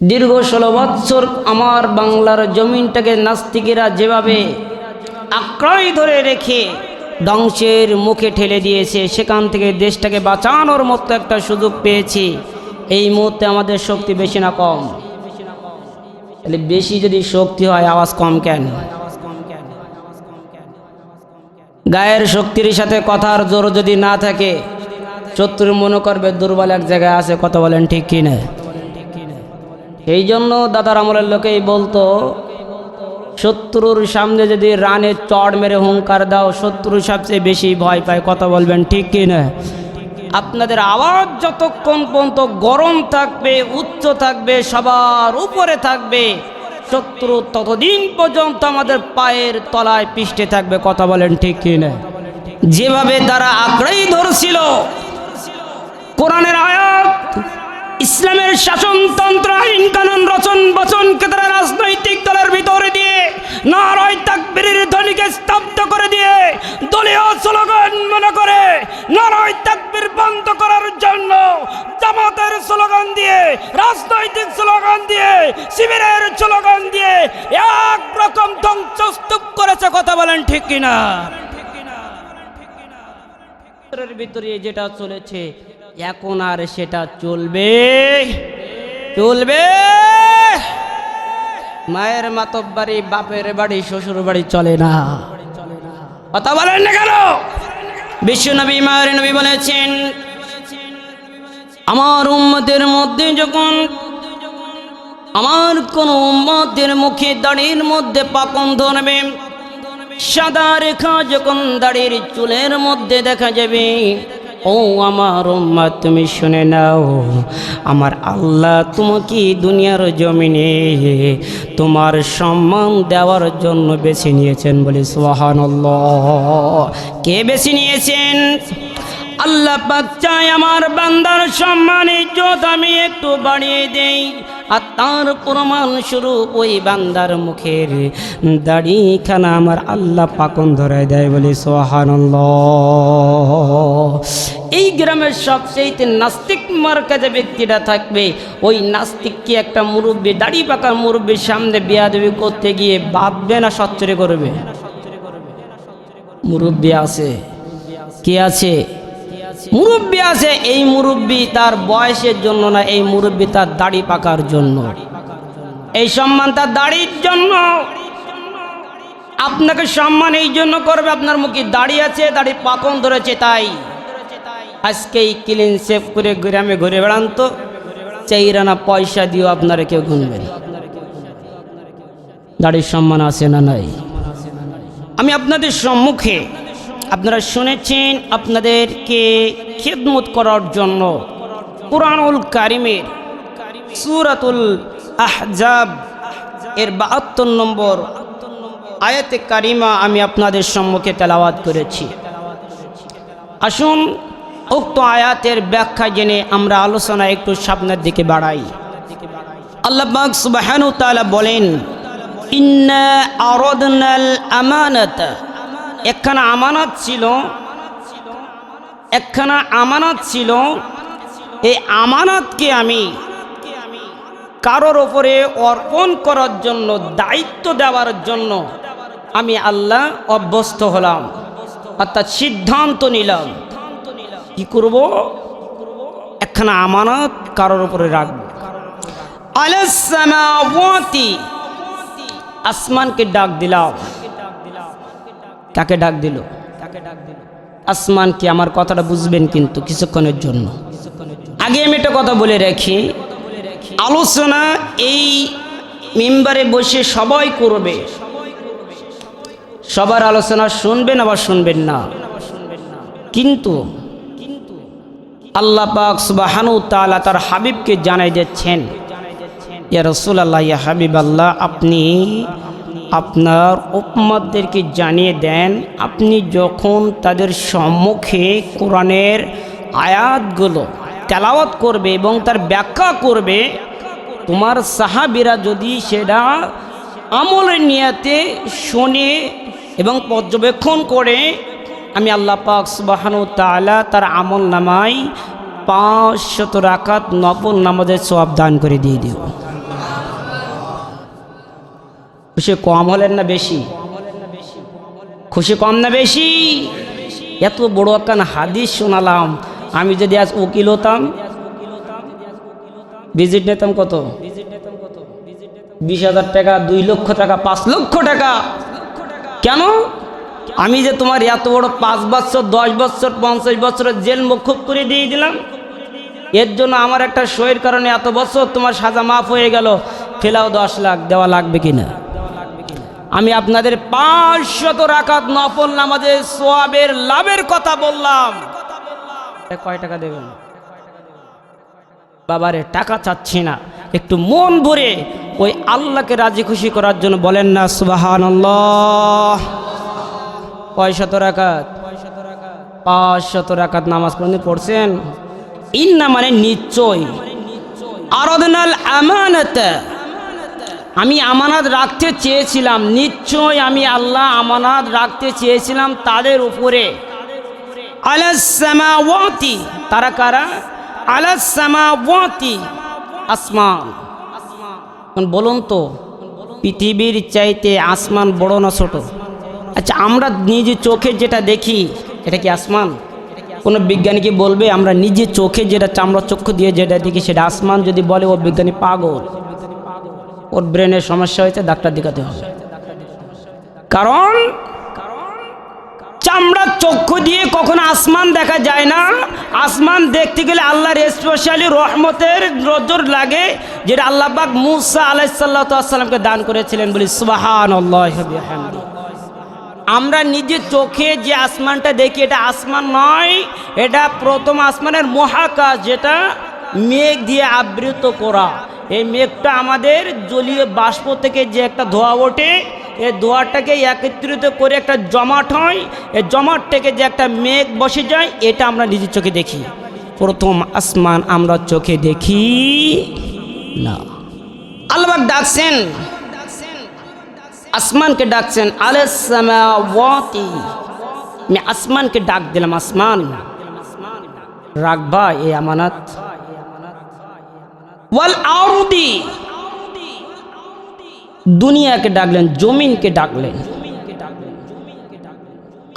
দীর্ঘ ষোলো বৎসর আমার বাংলার জমিনটাকে নাস্তিকেরা যেভাবে আক্রয় ধরে রেখে ধ্বংসের মুখে ঠেলে দিয়েছে, সেখান থেকে দেশটাকে বাঁচানোর মতো একটা সুযোগ পেয়েছি, এই মুহূর্তে আমাদের শক্তি বেশি না কম। তাহলে বেশি যদি শক্তি হয়, আওয়াজ কম কেন? গায়ের শক্তির সাথে কথার জোর যদি না থাকে, শত্রু মনে করবে দুর্বল এক জায়গায় আছে, কথা বলেন ঠিক কি না এই জন্য দাদার আমলের লোকেই বলতো, শত্রুর সামনে যদি রানে চড় মেরে হুঙ্কার দাও শত্রু সবচেয়ে বেশি ভয় পায়, কথা বলবেন ঠিক কি না? আপনাদের আওয়াজ যতক্ষণ পর্যন্ত গরম থাকবে, উচ্চ থাকবে, সবার উপরে থাকবে, শত্রু ততদিন পর্যন্ত আমাদের পায়ের তলায় পিষ্টে থাকবে, কথা বলেন ঠিক কি না? যেভাবে তারা আঁকড়েই ধরছিল, কোরআনের আয়াত ইসলামের শাসনতন্ত্র আইন কানুন রচন বচনকে তারা রাজনৈতিক দলের ভিতরে দিয়ে নারায় তাকবীরের ধ্বনিকে স্তব্ধ করে দিয়ে দলীয় স্লোগান মনে করে নারায় তাকবীর বন্ধ করার জন্য জামাতের স্লোগান দিয়ে, রাজনৈতিক স্লোগান দিয়ে, শিবিরের স্লোগান দিয়ে এক রকম ধ্বংসস্তূপ করেছে, কথা বলেন ঠিক কিনা? ভিতরে যেটা চলেছে এখন আর সেটা চলবে। চলবে। মায়ের মাতব বাড়ি বাপের বাড়ি, শ্বশুর বাড়ি চলে না। কথা বলেন না কেন? বিশ্ব নবী, মায়ের নবী বলেছেন, আমার উম্মতের মধ্যে যখন, আমার কোন উম্মতের মুখে দাড়ির মধ্যে পাকন ধরবে, সাদা রেখা যখন দাড়ির চুলের মধ্যে দেখা যাবে ও আমার উম্মা তুমি শুনে নাও, আমার আল্লাহ তোমাকে দুনিয়ার জমিনে তোমার সম্মান দেওয়ার জন্য বেছে নিয়েছেন বলে সোহানল্লাহ কে বেছে নিয়েছেন? আল্লাহ পাক চায় আমার বান্দার সম্মান, ইজ্জত আমি একটু বাড়িয়ে দেই। আর তার প্রমাণ স্বরূপ ওই বান্দার মুখের দাড়িখানা আমার আল্লাহ পাকন ধরে দেয় বলে সোহান এই গ্রামের সবচেয়ে নাস্তিক মার্কাজে ব্যক্তিটা থাকবে। ওই নাস্তিককে একটা মুরব্বী, দাড়ি পাকা মুরব্বীর সামনে বিয়াদবি করতে গিয়ে ভাববে না সচ্চরে করবে? মুরব্বী আছে, কে আছে? মুরব্বী আছে, এই মুরব্বী তার বয়সের জন্য না, এই মুরব্বী তার দাড়ি পাকার জন্য। এই সম্মান তার দাড়ির জন্য। আপনাকে সম্মান এই জন্য করবে, আপনার মুখে দাড়ি আছে, দাড়ি পাকন ধরেছে তাই। আজকে এই ক্লিন সেভ করে গ্রামে ঘুরে বেড়ান তো চাইরানা পয়সা দিয়েও আপনারা কেউ গুনবেন দাড়ির সম্মান আছে না নাই? আমি আপনাদের সম্মুখে আপনারা শুনেছেন আপনাদেরকে খেদমত করার জন্য কোরআনুল কারিমের সুরাতুল আহজাব এর বাহাত্তর নম্বর আয়াতে কারিমা আমি আপনাদের সম্মুখে তেলাওয়াত করেছি। আসুন উক্ত আয়াতের ব্যাখ্যা জেনে আমরা আলোচনা একটু সামনের দিকে বাড়াই। আল্লাহ ওয়া তাআলা বলেন, ইন্না আরাদনাল আমানাতা একখানা আমানত ছিল, একখানা আমানত ছিল। এই আমানতকে আমি কারোর ওপরে অর্পণ করার জন্য, দায়িত্ব দেওয়ার জন্য আমি আল্লাহ অভ্যস্ত হলাম, অর্থাৎ সিদ্ধান্ত নিলাম। কি করব? একখানা আমানত কারোর উপরে রাখব। আলাসসামাওয়াতি আসমানকে ডাক দিলাম। কাকে ডাক দিল তাকে ডাক দিল। আসমান কি আমার কথাটা বুঝবেন কিন্তু কিছুক্ষণের জন্য। আগে আমি একটা কথা বলে রাখি। আলোচনা এই মেম্বারে বসে সবাই করবে। সবার আলোচনা শুনবেন, আবার শুনবেন না। কিন্তু আল্লাহ পাক সুবাহানু তাআলা তার হাবিবকে জানাই দিচ্ছেন, ইয়া রসুল্লাহ ইয়া হাবিব আল্লাহ আপনি আপনার উপমাদেরকে জানিয়ে দেন, আপনি যখন তাদের সম্মুখে কোরআনের আয়াতগুলো তেলাওয়াত করবে এবং তার ব্যাখ্যা করবে, তোমার সাহাবিরা যদি সেটা আমলের নিয়াতে শোনে এবং পর্যবেক্ষণ করে, আমি আল্লাহ পাক সুবাহানু তাআলা তার আমল নামাই পাঁচ শত রাকাত নফল নামাজের সব দান করে দিয়ে দেব। খুশি কম হলেন না বেশি? খুশি কম না বেশি? এত বড় একখান হাদিস শোনালাম। আমি যদি আজ উকিল হতাম ভিজিট নিতাম কত? বিশ হাজার টাকা, দুই লক্ষ টাকা, পাঁচ লক্ষ টাকা। কেন? আমি যে তোমার এত বড় পাঁচ বছর, দশ বছর, পঞ্চাশ বছর জেল মুখুব করে দিয়ে দিলাম, এর জন্য আমার একটা সইয়ের কারণে এত বছর তোমার সাজা মাফ হয়ে গেল। ফেলাও দশ লাখ, দেওয়া লাগবে কিনা? আমি আপনাদের পাঁচশত রাকাত নফল নামাজের সোয়াবের লাভের কথা বললাম। কয় টাকা দেবেন? বাবারে, টাকা চাচ্ছি না। একটু মন ভরে ওই আল্লাহকে রাজি খুশি করার জন্য বলেন না সুবাহান কয় শত রাকাত? পাঁচ শত রাকাত নামাজ কোনদিন পড়ছেন? ইন্না মানে নিশ্চয়। আরাধনাল আমানত। আমি আমানাত রাখতে চেয়েছিলাম। নিশ্চয় আমি আল্লাহ আমানাত রাখতে চেয়েছিলাম তাদের উপরে। আলাসামাওয়াতি তারা কারা? আলাসামাওয়াতি আসমান। বলুন তো, পৃথিবীর চাইতে আসমান বড় না ছোট? আচ্ছা আমরা নিজে চোখে যেটা দেখি, এটা কি আসমান? কোনো বিজ্ঞানী কি বলবে, আমরা নিজে চোখে যেটা চামড়া চক্ষু দিয়ে যেটা দেখি, সেটা আসমান? যদি বলে, ও বিজ্ঞানী পাগল। ওর ব্রেনের সমস্যা হয়েছে, ডাক্তার দেখাতে হবে। কারণ চামড়ার চক্ষু দিয়ে কখনো আসমান দেখা যায় না। আসমান দেখতে গেলে আল্লাহর স্পেশালি রহমতের নজর লাগে, যেটা আল্লাহ পাক মুসা আলাইসাল্লামকে দান করেছিলেন বলি সুবাহান আমরা নিজের চোখে যে আসমানটা দেখি, এটা আসমান নয়, এটা প্রথম আসমানের মহাকাশ, যেটা মেঘ দিয়ে আবৃত করা। এই মেঘটা আমাদের জলীয় বাষ্প থেকে যে একটা ধোয়া ওঠে, এই ধোয়াটাকে একত্রিত করে একটা জমাট হয়, এই জমাট থেকে যে একটা মেঘ বসে যায়, এটা আমরা নিজের চোখে দেখি। প্রথম আসমান আমরা চোখে দেখি না। আল্লাহ ডাকছেন, আসমানকে ডাকছেন আলাসামাওয়াতি আমি আসমানকে ডাক দিলাম, আসমান। রাখবা এই আমানত। ওয়াল আরদি দুনিয়াকে ডাকলেন, জমিনকে ডাকলেন।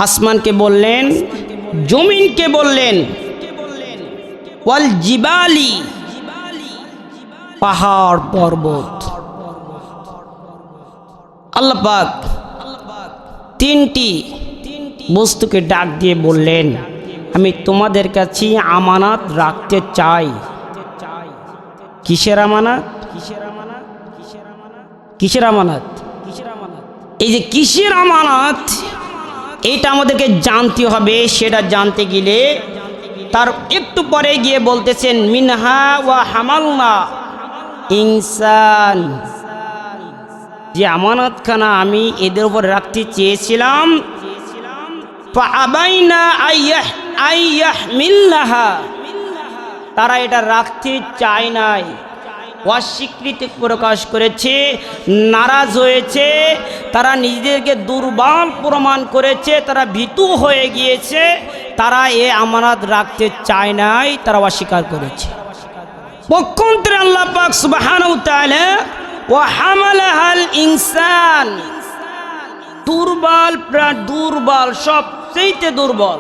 আসমানকে বললেন, জমিনকে বললেন। ওয়াল জিবালি, পাহাড় পর্বত। আল্লাহ পাক তিনটি বস্তুকে ডাক দিয়ে বললেন, আমি তোমাদের কাছে আমানত রাখতে চাই। কিসের আমানত? কিসের আমানত? কিসের আমানত? কিসের আমানত? কিসের আমানত? এই যে কিসের আমানত? এটা আমাদেরকে জানতে হবে, সেটা জানতে গেলে তার একটু পরে গিয়ে বলতেছেন, মিনহা ওয়া হামালনা ইনসান। যে আমানতখানা আমি এদের উপর রাখতে চেয়েছিলাম ফাআবাইনা আইয়াহ আইয়াহমিল্লাহা তারা এটা রাখতে চায় নাই। অস্বীকৃতি প্রকাশ করেছে, নারাজ হয়েছে, তারা নিজেদেরকে দুর্বল প্রমাণ করেছে, তারা ভীতু হয়ে গিয়েছে, তারা এ আমানত রাখতে চায় নাই, তারা অস্বীকার করেছে। পক্ষান্তরে আল্লাহ পাক সুবহানাহু তাআলা, ওয়া হামালাহাল ইনসান দুর্বল প্রাণ, দুর্বল সবচেয়ে দুর্বল।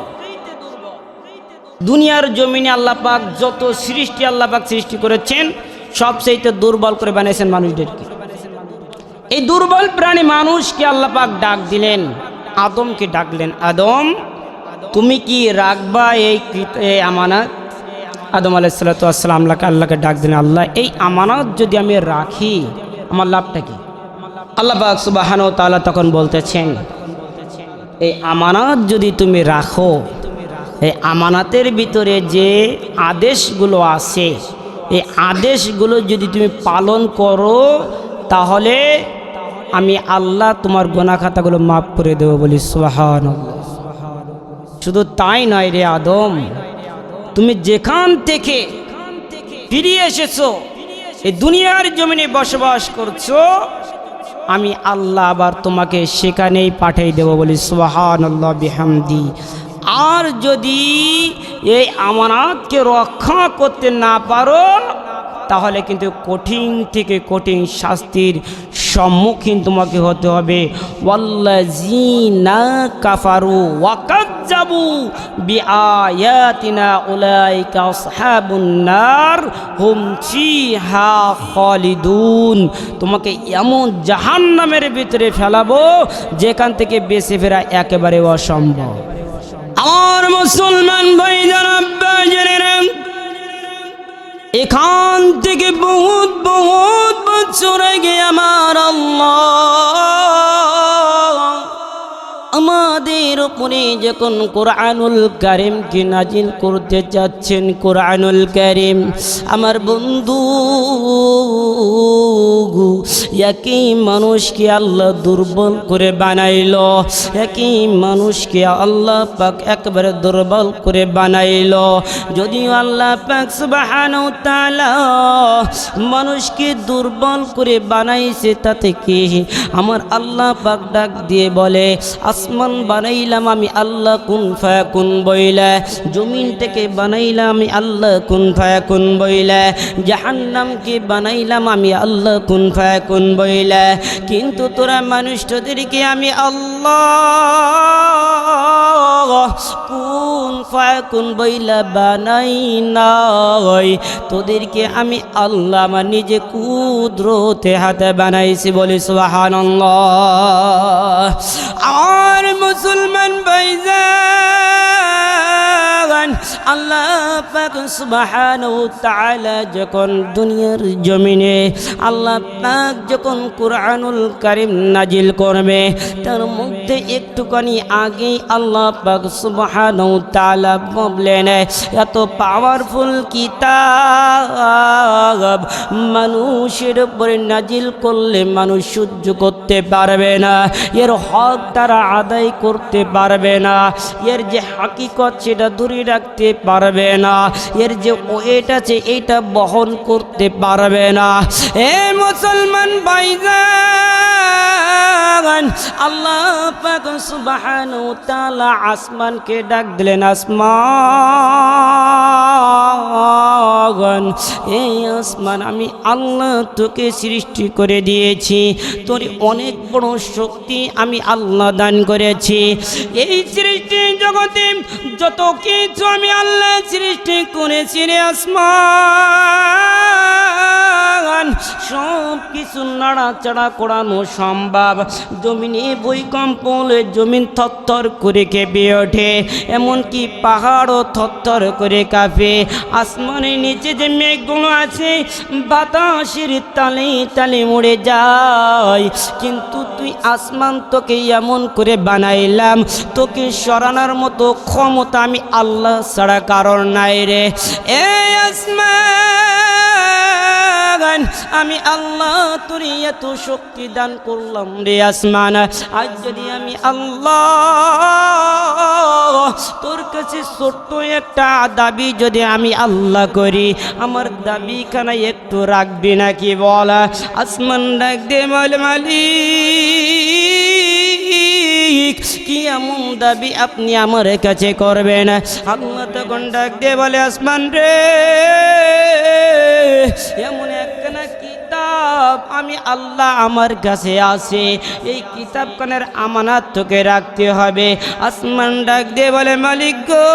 দুনিয়ার জমিনে আল্লাহ পাক যত সৃষ্টি আল্লাহ পাক সৃষ্টি করেছেন সবচেয়ে দুর্বল করে বানিয়েছেন মানুষদেরকে। এই দুর্বল প্রাণী মানুষকে আল্লাহ পাক ডাক দিলেন, আদমকে ডাকলেন, আদম, তুমি কি রাখবা এই আমানত? আদম আলাইসাল্লাম আল্লাহকে আল্লাহকে ডাক দিলেন, আল্লাহ, এই আমানত যদি আমি রাখি, আমার লাভটা কি? আল্লাহ পাক সুবাহান তখন বলতেছেন, এই আমানত যদি তুমি রাখো এই আমানাতের ভিতরে যে আদেশগুলো আছে, এই আদেশগুলো যদি তুমি পালন করো, তাহলে আমি আল্লাহ তোমার গোনা খাতাগুলো মাফ করে দেবো বলি সোহান শুধু তাই নয় রে আদম, তুমি যেখান থেকে ফিরে এসেছ, এই দুনিয়ার জমিনে বসবাস করছ, আমি আল্লাহ আবার তোমাকে সেখানেই পাঠিয়ে দেবো বলি সুবাহান আল্লাহ বিহামদি। আর যদি এই আমানতকে রক্ষা করতে না পারো, তাহলে কিন্তু কঠিন থেকে কঠিন শাস্তির সম্মুখীন তোমাকে হতে হবে। ওয়াল্লাযীনা কাফারু নার হুম তোমাকে এমন জাহান্নামের ভিতরে ফেলাবো যেখান থেকে বেঁচে ফেরা একেবারে অসম্ভব। আমার মুসলমান ভাই জানাব্বা জেনে এখান থেকে বহুত বহুত বছর আগে আমার আল্লাহ আমাদের উপরে যখন কোরআনুল কারিমকে নাজিল করতে চাচ্ছেন কোরআনুল কারিম, আমার বন্ধু একই মানুষকে আল্লাহ দুর্বল করে বানাইল, একই মানুষকে আল্লাহ পাক একবারে দুর্বল করে বানাইল। যদিও আল্লাহ পাক সুবহানাহু ওয়া তাআলা মানুষকে দুর্বল করে বানাইছে তাতে কি? আমার আল্লাহ পাক ডাক দিয়ে বলে আসমান বানাইলাম আমি আল্লাহ কুন ফায়াকুন বইলা। জমিন থেকে বানাইলাম আমি আল্লাহ কুন ফায়াকুন বইলা। জাহান্নামকে বানাইলাম আমি আল্লাহ কুন ফায়াকুন বইলা। কিন্তু তোরা মানুষ তোদেরকে আমি আল্লাহ কুন ফায়াকুন বইলা বানাই নাই? তোদেরকে আমি আল্লাহ আমার নিজে কুদরতে হাতে বানাইছি বলি সুবহানাল্লাহ। আর মুসলমান ভাইজান, আল্লাহ পাক সুবহানাহু তাআলা যখন দুনিয়ার জমিনে, আল্লাহ পাক যখন কুরআনুল কারীম নাজিল করবে, তার মধ্যে একটুখানি আগেই আল্লাহ পাক সুবহানাহু তাআলা বললেন, এত পাওয়ারফুল কিতাব মানুষের উপরে নাজিল করলে মানুষ সহ্য করতে পারবে না। এর হক তারা আদায় করতে পারবে না। এর যে হাকিকত সেটা দূরে রাখতে পারবে না। এর যে ওয়েট আছে, এইটা বহন করতে পারবে না। এ মুসলমান ভাইজান, আল্লাহ আসমানকে ডাক দিলেন, আসমান। এই আসমান আমি আল্লাহ তোকে সৃষ্টি করে দিয়েছি। তোর অনেক বড় শক্তি আমি আল্লাহ দান করেছি। এই সৃষ্টি জগতে যত কিছু আমি আল্লাহ সৃষ্টি করেছি রে আসমান। কিছু নাড়াচাড়া করানো সম্ভব? জমিনে ভূমিকম্প হলে জমিন থরথর করে কেঁপে ওঠে, এমনকি পাহাড়ও থরথর করে কাঁপে। আসমানের নিচে যে মেঘগুলো আছে, বাতাসের তালে তালে মরে যায়। কিন্তু তুই আসমান তোকে এমন করে বানাইলাম, তোকে সরানোর মতো ক্ষমতা আমি আল্লাহ ছাড়া কারণ নাই রে। এ আমি আল্লাহ তোর এত শক্তি দান করলাম রে আসমান। আজ যদি আমি আল্লাহ তোর কাছে ছোট্ট একটা দাবি যদি আমি আল্লাহ করি, আমার দাবিখানা একটু রাখবি নাকি বল? আসমান ডাক দে বল মালিক, কি এমন দাবি আপনি আমার কাছে করবেন? আল্লাহ তখন ডাক দিয়ে বলে, আসমান রে, এমন কিতাব আমি আল্লাহ আমার কাছে আছে। এই কিতাবখানের আমানাত তোকে রাখতে হবে। আসমান ডাক দিয়ে বলে, মালিক গো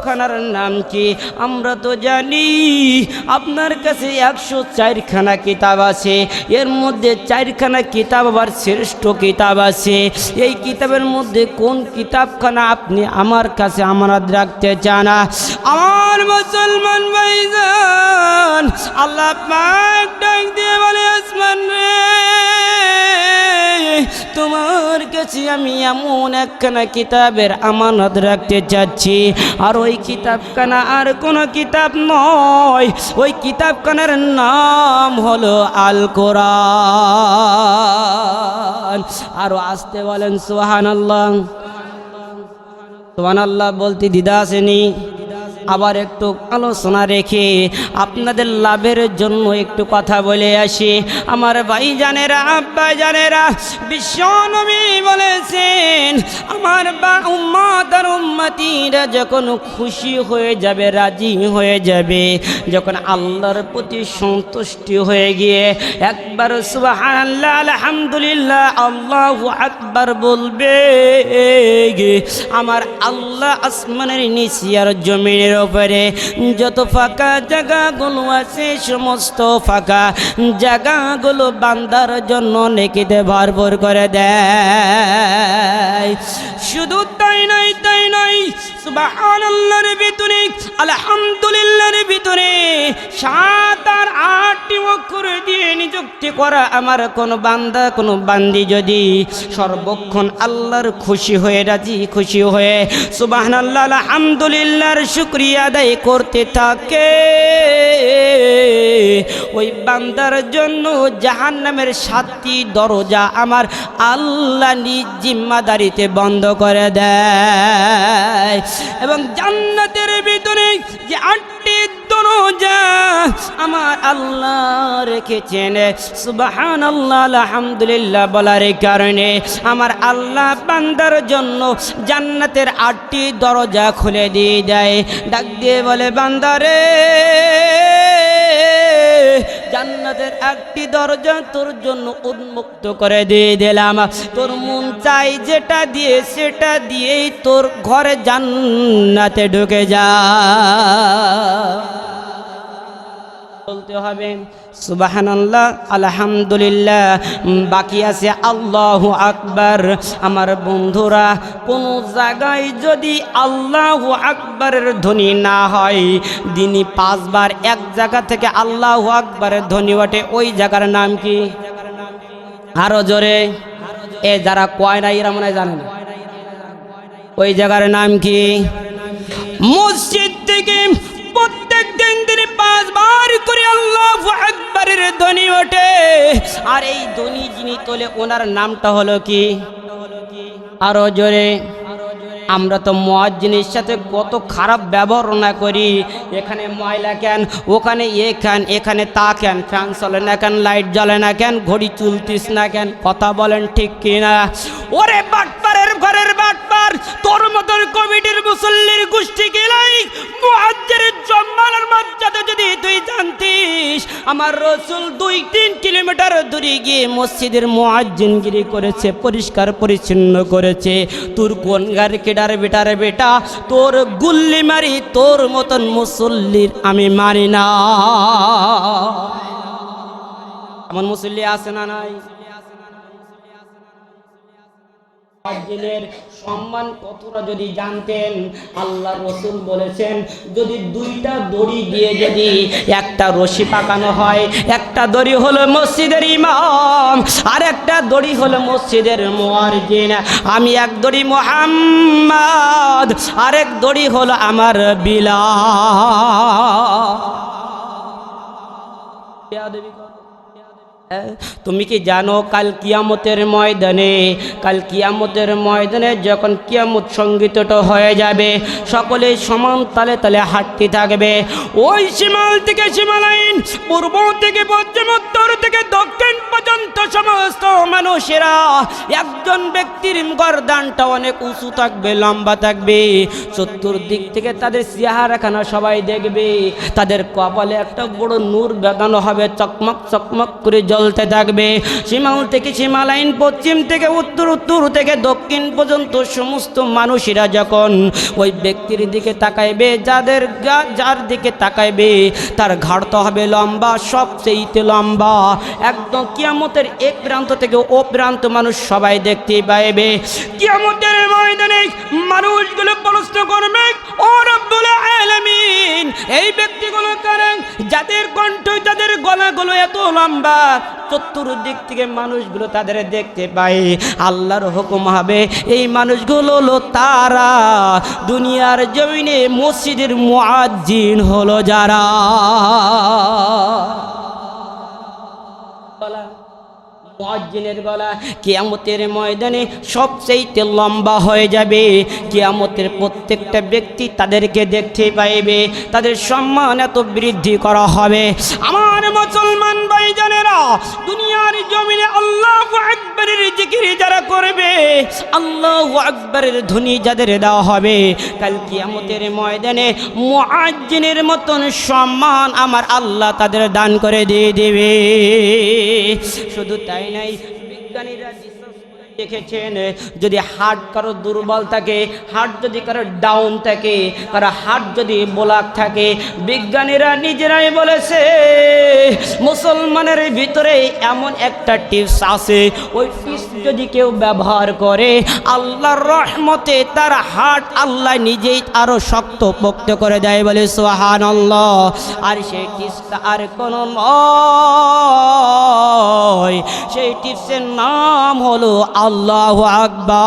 কিতাবখানার নাম কি? আমরা তো জানি। আপনার কাছে একশো চারখানা কিতাব আছে। এর মধ্যে চারখানা কিতাব আবার শ্রেষ্ঠ কিতাব আছে। এই কিতাবের মধ্যে কোন কিতাবখানা আপনি আমার কাছে আমানত রাখতে চান? আমার মুসলমান ভাইজান, আল্লাহ পাক ডাক দিয়ে বলে আসমান রে তোমার কাছে আমি এমন একখানা কিতাবের আমানত রাখতে চাচ্ছি। আর ওই কিতাবখানা আর কোনো কিতাব নয়। ওই কিতাবখানার নাম হলো আল কোরআন আরও আসতে বলেন সোহান আল্লাহ সোহান আল্লাহ বলতে দিদা আসেনি আবার একটু আলোচনা রেখে আপনাদের লাভের জন্য একটু কথা বলে আসি। আমার ভাই জানেরা আব্বা জানেরা বিশ্ব নবী বলেছেন, আমার বা উম্মত আর উম্মতিরা যখন খুশি হয়ে যাবে, রাজি হয়ে যাবে, যখন আল্লাহর প্রতি সন্তুষ্টি হয়ে গিয়ে একবার সুবহানাল্লাহ, আলহামদুলিল্লাহ, আল্লাহু আকবার বলবে, আমার আল্লাহ আসমানের নিচে আর জমিনের উপরে যত ফাঁকা জায়গাগুলো আছে, সমস্ত ফাঁকা জায়গাগুলো বান্দার জন্য নেকিতে ভরপুর করে দেয়। শুধু তাই নাই তাই নাই সুবহানাল্লাহর ভিতরে করা আমার কোন বান্দা, কোন বান্দি যদি সর্বক্ষণ আল্লাহর খুশি হয়ে, রাজি খুশি হয়ে সুবহানাল্লাহ, আলহামদুলিল্লাহর শুকরিয়া আদায় করতে থাকে। ওই বান্দার জন্য জাহান্নামের সাতটি দরজা আমার আল্লাহ নিজ জিম্মাদারিতে বন্ধ করে দেয়। এবং জান্নাতের ভিতরে যে আটটি আমার আল্লাহ রেখেছেন। সুবাহান আল্লাহ আলহামদুলিল্লাহ বলার কারণে আমার আল্লাহ বান্দার জন্য জান্নাতের আটটি দরজা খুলে দিয়ে দেয়। ডাক দিয়ে বলে বান্দারে জান্নাতের একটি দরজা তোর জন্য উন্মুক্ত করে দিয়ে দিলাম। তোর মন চাই যেটা দিয়ে, সেটা দিয়েই তোর ঘরে জান্নাতে ঢুকে যা। বলতে হবে আলহামদুলিল্লাহ বাকি আছে আল্লাহ আকবার। আমার বন্ধুরা, কোনো জায়গায় যদি আল্লাহ আকবরের ধ্বনি না হয় দিনই পাঁচবার এক জায়গা থেকে আল্লাহ আকবরের ধ্বনি ওঠে, ওই জায়গার নাম কি? আরও জোরে। এ যারা কয় না এরা মনে জানে না। ওই জায়গার নাম কি? মসজিদ থেকে আল্লাহ আকবরের ধ্বনি ওঠে। আর এই ধ্বনি যিনি তোলে, ওনার নামটা হলো কি? আরও জোরে। আমরা তো মহাজিনের সাথে কত খারাপ ব্যবহার না করি। এখানে ময়লা কেন ওখানে এ কেন এখানে তা কেন ফ্যান চলে না কেন লাইট জ্বলে না কেন ঘড়ি চুলতিস না কেন কথা বলেন ঠিক কিনা? ওরে বাটপারের ঘরের বাটপার! তোর মতন কমিটির মুসল্লির গোষ্ঠী গেলাই মহাজ্জের জম্মানের মর্যাদা যদি তুই জানতিস, আমার রসুল দুই তিন কিলোমিটার দূরে গিয়ে মসজিদের মোয়াজ্জিনগিরি করেছে, পরিষ্কার পরিচ্ছন্ন করেছে। তোর কোন গার কেডার বেটার বেটা? তোর গুল্লি মারি, তোর মতন মুসল্লির আমি মারি না। এমন মুসল্লি আছে না নাই? মুয়াজ্জিনের সম্মান কতটা যদি জানতেন, আল্লাহ রসুল বলেছেন, যদি দুইটা দড়ি দিয়ে যদি একটা রশি পাকানো হয়, একটা দড়ি হলো মসজিদের ইমাম, আর একটা দড়ি হলো মসজিদের মুয়াজ্জিন। আমি এক দড়ি মোহাম্মদ আরেক দড়ি হলো আমার বিলা তুমি কি জানো কাল কিয়ামতের ময়দানে, কাল কিয়ামতের ময়দানে যখন কিয়ামত সঙ্গীতটা হয়ে যাবে, সকলে সমান তালে তালে হাঁটতে থাকবে। ওই সীমাল থেকে সীমালাইন পূর্ব থেকে পশ্চিম, উত্তর থেকে দক্ষিণ পর্যন্ত সমস্ত মানুষেরা, একজন ব্যক্তির গরদানটা অনেক উঁচু থাকবে, লম্বা থাকবে। চতুর্দিক থেকে তাদের চেহারাখানা সবাই দেখবে। তাদের কপালে একটা বড় নূর বেগানো হবে, চকমক চকমক করে জ্বলতে থাকবে। সীমাল থেকে সীমালাইন পশ্চিম থেকে উত্তর উত্তর থেকে দক্ষিণ পর্যন্ত সমস্ত মানুষেরা যখন ওই ব্যক্তির দিকে তাকাইবে, যাদের যার দিকে তাকাইবে, তার ঘাড় তো হবে লম্বা, সবচেয়েতে লম্বা। একদম কিয়ামতের এক প্রান্ত থেকে ও প্রান্ত মানুষ সবাই দেখতে পাইবে। কিয়ামতের ময়দানে মানুষগুলো প্রশ্ন করবে, ও রব্বুল আলামিন এই ব্যক্তিগুলো কারণ যাদের কণ্ঠ, যাদের গলাগুলো এত লম্বা, চতুর্দিক থেকে মানুষগুলো তাদের দেখতে পায়। আল্লাহর হুকুম হবে, এই মানুষগুলো হলো তারা। দুনিয়ার জমিনে মসজিদের মুআজ্জিন হলো যারা। মুআজ্জিনের গলা কিয়ামতের ময়দানে সবচেয়ে লম্বা হয়ে যাবে। কিয়ামতের প্রত্যেকটা ব্যক্তি তাদেরকে দেখতে পাইবে, তাদের সম্মান এত বৃদ্ধি করা হবে। আমার মুসলমান ভাইজানেরা, দুনিয়ার জমিনে আল্লাহ আকবরের জিকির যারা করবে, আল্লাহ আকবরের ধ্বনি যাদের দেওয়া হবে, কাল কিয়ামতের ময়দানে মুআজ্জিনের মতন সম্মান আমার আল্লাহ তাদের দান করে দিয়ে দেবে। শুধু তাই নাই বিজ্ঞানীরা দেখেছেন? যদি হার্ট কারও দুর্বল থাকে, হার্ট যদি কারও ডাউন থাকে, কারও হার্ট যদি ব্লক থাকে, বিজ্ঞানীরা নিজেরাই বলেছে, মুসলমানের ভিতরে এমন একটা টিপস আছে, ওই টিপস যদি কেউ ব্যবহার করে, আল্লাহর রহমতে তার হার্ট আল্লাহ নিজেই আরও শক্ত পোক্ত করে দেয় বলে সোহান আল্লাহ আর সেই টিপসটা আর কোনো নয়। সেই টিপসের নাম হলো আল্লাহ আকবার।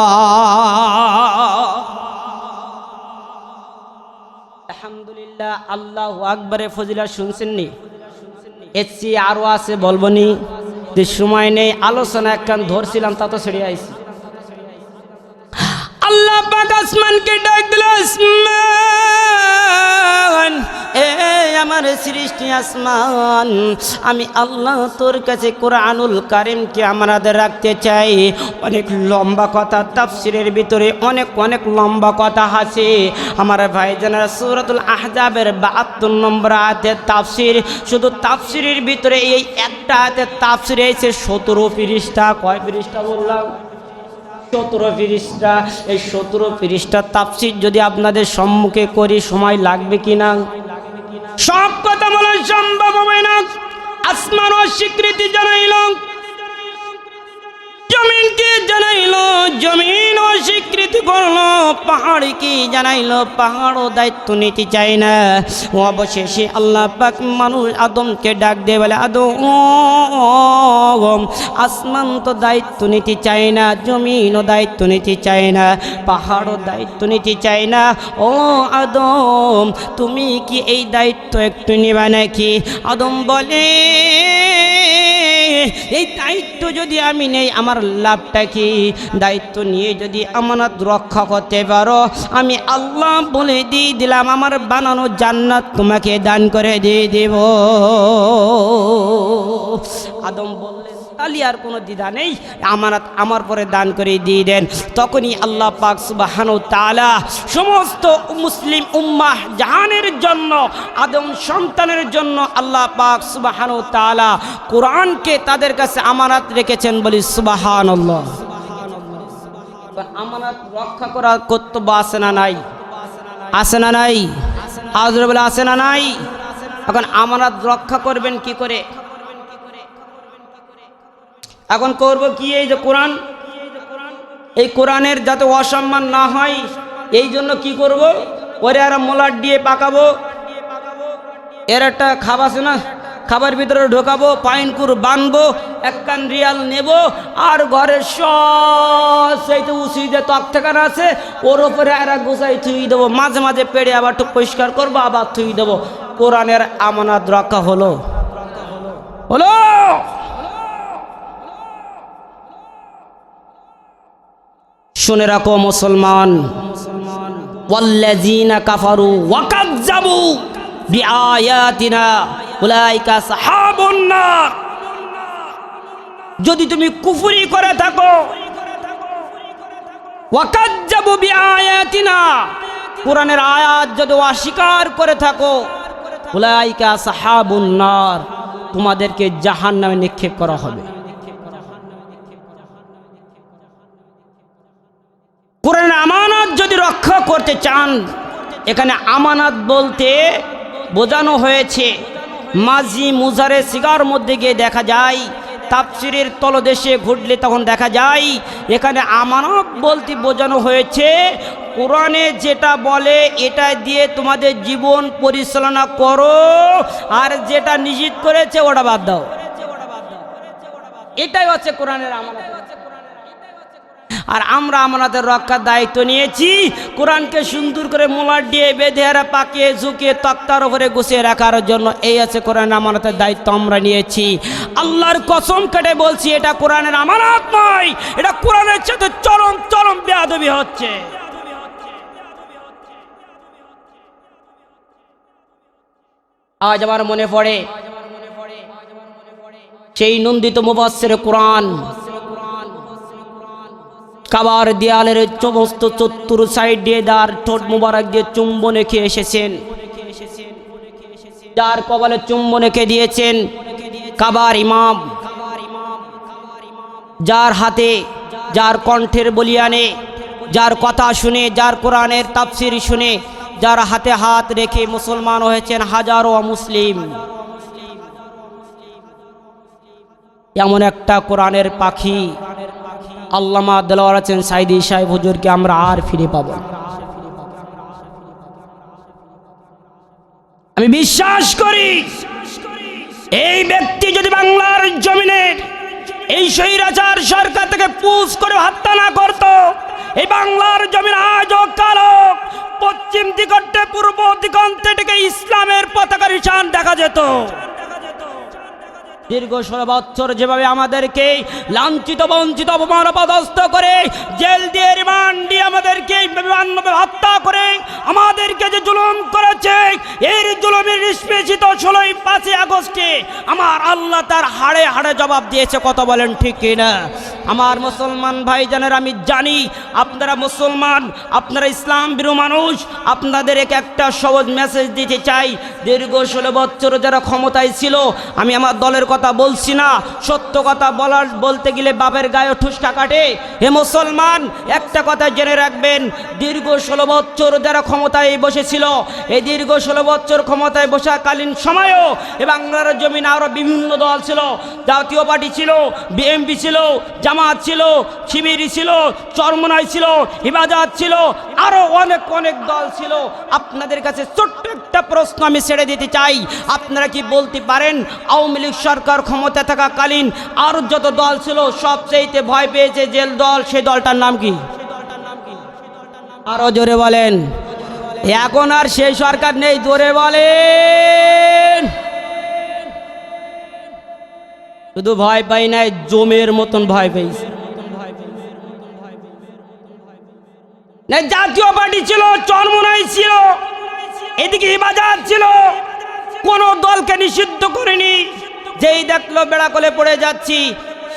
আলহামদুলিল্লাহ, আল্লাহ আকবরে ফজিলা শুনছেননি? এর চেয়ে আরও আছে বলবনি। যে সময় নেই, আলোচনা একখান ধরছিলাম, তা তো ছেড়ে আইছি। আল্লাহ আসমানকে আমার সৃষ্টি আসমান। আমি আল্লাহ তোর কাছে কোরআনুল কারিমকে আমাদের রাখতে চাই। অনেক লম্বা কথা তাফসিরের ভিতরে অনেক অনেক লম্বা কথা আছে। আমার ভাইজানারা সুরাতুল আহজাবের বাহাত্তর নম্বর আয়াতের তাফসির, শুধু তাফসিরের ভিতরে এই একটা আয়াতের তাফসির এসে সতেরো পৃষ্ঠা, কয় পৃষ্ঠা বললাম? সতেরো পৃষ্ঠা। এই সতেরো পৃষ্ঠা তাফসির যদি আপনাদের সম্মুখে করি, সময় লাগবে কি না সব কথা বলা সম্ভব হবে না। আসমান অস্বীকৃতি জানাইল। জমিনকে জানাইলো, জমিন অস্বীকৃতি করল পাহাড় কি জানাইলো, পাহাড়ও দায়িত্ব নিতে চায় না। ও অবশেষে আল্লাহ পাক মানুষ আদমকে ডাক দিয়ে বলে, আদম, আসমান তো দায়িত্ব নিতে চায় না, জমিনও দায়িত্ব নিতে চায় না, পাহাড়ও দায়িত্ব নিতে চায় না। ও আদম, তুমি কি এই দায়িত্ব একটু নেবা নাকি? আদম বলে এই দায়িত্ব যদি আমি নেই, আমার লাভটা কি? দায়িত্ব নিয়ে যদি আমানত রক্ষা করতে পারো, আমি আল্লাহ বলে দিয়ে দিলাম, আমার বানানো জান্নাত তোমাকে দান করে দিয়ে দেব। আদম বললেন তাহলে আর কোনো দ্বিধা নেই। আমানত আমার পরে দান করে দিয়ে দেন। তখনই আল্লাহ পাক সুবাহানু তালা সমস্ত মুসলিম উম্মাহ জাহানের জন্য, আদম সন্তানের জন্য আল্লাহ পাক সুবাহানু তালা কোরআনকে তাদের কাছে আমানত রেখেছেন বলি সুবাহান আমানত রক্ষা করার কর্তব্য আছে না নাই? আছে না নাই? আজ বলে, আছে না নাই? এখন আমানত রক্ষা করবেন কি করে? এখন করব কি এই যে কোরআন? এই কোরআনের যাতে অসম্মান না হয়, এই জন্য কি করব? ওরে আর মোলার দিয়ে পাকাবো। এর একটা খাব আছে না? খাবার ভিতরে ঢোকাবো, পাইনকুর বানবো, এক কান রিয়াল নেব, আর ঘরের সব সেইতে উসি যে তক্তাকার আছে, ওর ওপরে আর গোসাই থুই দেবো। মাঝে মাঝে পেড়ে আবার একটু পরিষ্কার করব, আবার থুই দেবো। কোরআনের আমানত রক্ষা হলো। হলো? শুনে রাখো মুসলমান। কাফারু যদি তুমি কুফরি করে থাকো কোরআনের আয়াত যদি অস্বীকার করে থাকো, উলাইকা সাহাবুন নার তোমাদেরকে জাহান্নামে নিক্ষেপ করা হবে। কোরআনের আমানত যদি রক্ষা করতে চান, এখানে আমানত বলতে বোঝানো হয়েছে, মাঝি মুজারে সিগার মধ্যে গিয়ে দেখা যায় তাপসিরের তলদেশে ঘুরলে তখন দেখা যায়, এখানে আমানত বলতে বোঝানো হয়েছে, কোরআনে যেটা বলে এটা দিয়ে তোমাদের জীবন পরিচালনা করো, আর যেটা নিষিদ্ধ করেছে ওটা বাদ দাও। এটাই হচ্ছে কোরআনের আমানত। আর আমরা আমাদের রক্ষার দায়িত্ব নিয়েছি। কোরআনকে সুন্দর করে মোলার দিয়ে বেঁধে আর পাকিয়ে ঝুঁকিয়ে তক্তার উপরে গুছিয়ে রাখার জন্য এই আছে কোরআন আমানতের দায়িত্ব আমরা নিয়েছি। আল্লাহর কসম কেটে বলছি, এটা কোরআনের আমানত নয়, এটা কোরআনের সাথে চরম চরম বেয়াদবি হচ্ছে। আজ আমার মনে পড়ে, সেই নন্দিত মুবাসের কোরআন কাবার দেয়ালের সমস্ত চত্তুর সাইড দিয়ে দার ঠোঁট মুবারক দিয়ে চুম্বন রেখে এসেছেন। যার কপালে চুম্বন রেখে দিয়েছেন কাবার ইমাম। যার হাতে, যার কণ্ঠের বলিয়ানে, যার কথা শুনে, যার কোরআনের তাফসির শুনে, যার হাতে হাত রেখে মুসলমান হয়েছেন হাজারো মুসলিম। এমন একটা কোরআনের পাখি আল্লামা দেলোয়ার আছেন সাইদি সাহেব হুজুরকে আমরা আর ফিরে পাব আমি বিশ্বাস করি, এই ব্যক্তি যদি বাংলার জমিনের এই স্বৈরাচার সরকার থেকে পুষ করে হত্যা না করত, এই বাংলার জমিন আজও কালো। পশ্চিম দিগন্তে, পূর্ব দিগন্তে থেকে ইসলামের পতাকার নিশান দেখা যেত। দীর্ঘ ষোলো বছর যেভাবে আমাদেরকে লাঞ্ছিত, বঞ্চিত অপমান পদস্থ করে জেল দিয়ে রিমান্ড দিয়ে আমাদেরকে হত্যা করে আমাদেরকে যে জুলুম করেছে, এর জুলুমের নিষ্পেষিত ষোলোই পাঁচই আগস্টে আমার আল্লাহ তার হাড়ে হাড়ে জবাব দিয়েছে কত বলেন ঠিক কিনা? আমার মুসলমান ভাইজানের, আমি জানি আপনারা মুসলমান, আপনারা ইসলাম বিরু মানুষ, আপনাদের এক একটা সহজ মেসেজ দিতে চাই। দীর্ঘ ষোলো বছর যারা ক্ষমতায় ছিল, আমি আমার দলের কথা বলছি না। সত্য কথা বলার, বলতে গেলে বাপের গায়ে ঠুসকা কাটে। হে মুসলমান, একটা কথা জেনে রাখবেন, দীর্ঘ ষোলো বছর যারা ক্ষমতায় বসেছিল, এই দীর্ঘ ষোলো বছর ক্ষমতায় বসাকালীন সময়ও এ বাংলার জমিন আরও বিভিন্ন দল ছিল, জাতীয় পার্টি ছিল বিএমপি ছিল জামাত ছিল শিবির ছিল, চরমনাই ছিল হিফাজত ছিল আরও অনেক অনেক দল ছিল। আপনাদের কাছে ছোট্ট একটা প্রশ্ন আমি ছেড়ে দিতে চাই। আপনারা কি বলতে পারেন, আওয়ামী লীগ সরকার ক্ষমতা থাকাকালীন আরও যত দল ছিল সবচেয়েতে ভয় পেয়েছে যে দল সেই দলটার নাম কি? আরও জোরে বলেন। এখন আর সেই সরকার নেই, জোরে বলেন। শুধু ভয় পাই নাই, জমের মতন ভয় পেয়েছে। জাতীয় পার্টি ছিল, চরমনাই ছিল, এদিকে হিফাজত ছিল, কোন দলকে নিষিদ্ধ করেনি। যেই দেখল বেড়া কোলে পড়ে যাচ্ছি,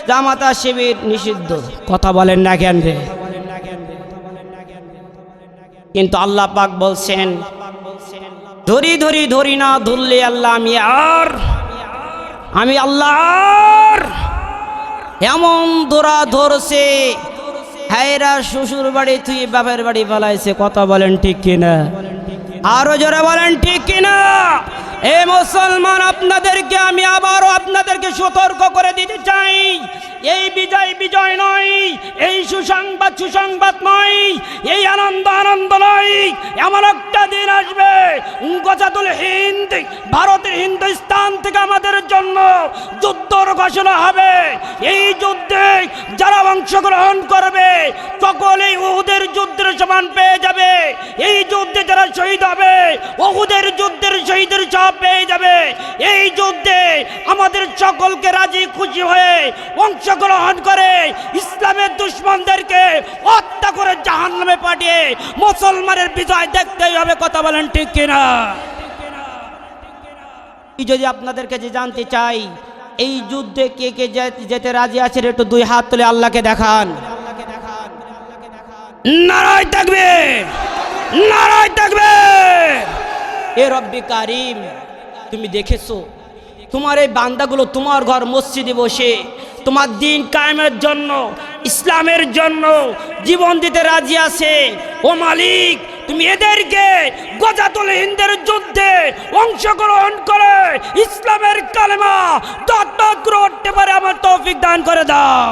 জামাতা শিবির নিষিদ্ধ। কথা বলেন না কেন রে? কিন্তু আল্লাহ পাক বলছেন, ধরি ধরি ধরি না, ধরলে আল্লাহ আমি আর আমি আল্লাহর এমন দোরা ধরছে, হায়রা শ্বশুর বাড়ি, তুই বাপের বাড়ি পালাইছে, কথা বলেন ঠিক কিনা? আরও জোরে বলেন ঠিক কিনা? এ মুসলমান, আপনাদেরকে আমি আবারও আপনাদেরকে সতর্ক করে দিতে চাই। এই বিজয় বিজয় নয়, এই সুসংবাদ সুসংবাদ নয়, এই আনন্দ আনন্দ নয়। এমন একটা দিন আসবে, গজাতুল হিন্দ, ভারতের হিন্দুস্তান থেকে আমাদের জন্য যুদ্ধর ঘোষণা হবে। এই যুদ্ধে যারা অংশগ্রহণ করবে, সকলেই উহুদের যুদ্ধের সমান পেয়ে যাবে। এই যুদ্ধে যারা শহীদ হবে উহুদের যুদ্ধের শহীদের সব পেয়ে যাবে। এই যুদ্ধে আমাদের সকলকে রাজি খুশি হয়ে অংশগ্রহণ করে ইসলামের দুশ্মনদেরকে হত্যা করে জাহান নামে পাঠিয়ে মুসলমানের বিজয় দেখতেই হবে কথা বলেন ঠিক কিনা? যদি আপনাদের কাছে জানতে চাই এই যুদ্ধে কে কে যেতে রাজি আছেন একটু দুই হাত তুলে আল্লাহকে দেখান। নারায় থাকবে নারায় থাকবে। এ রব্বি কারিম, তুমি দেখেছ? তোমার এই বান্দাগুলো তোমার ঘর মসজিদে বসে তোমার দিন কায়েমের জন্য, ইসলামের জন্য জীবন দিতে রাজি আছে। ও মালিক, তুমি এদেরকে গজাতুল হিন্দের যুদ্ধে অংশগ্রহণ করে ইসলামের কালেমা দত করে উঠতে পারে, আমার তৌফিক দান করে দাও।